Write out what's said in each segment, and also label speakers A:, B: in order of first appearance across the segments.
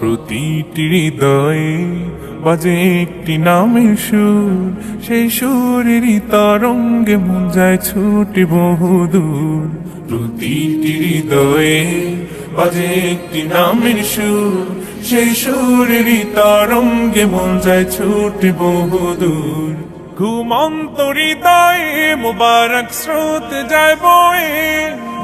A: প্রতিটি হৃদয়ে বাজে একটি নামের সুর, সেই সুরেরই তরঙ্গে মন যায় ছুটে বহুদূর। প্রতিটি হৃদয়ে বাজে একটি নামের সুর, সেই সুরেরই তরঙ্গে মন যায় ছুটে বহুদূর। ঘুমন্ত হৃদয়ে মুবারক স্রোত যায় বয়ে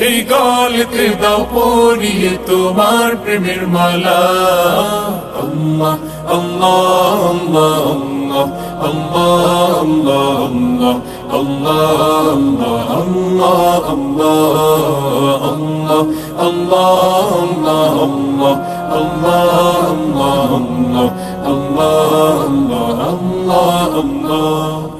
A: এই গলতে দাও পরিয়ে তোমার প্রেমের মালা আল্লাহ আল্লাহ আল্লাহ আল্লাহ আল্লাহ আল্লাহ আল্লাহ আল্লাহ আল্লাহ আল্লাহ আল্লাহ আল্লাহ আল্লাহ আল্লাহ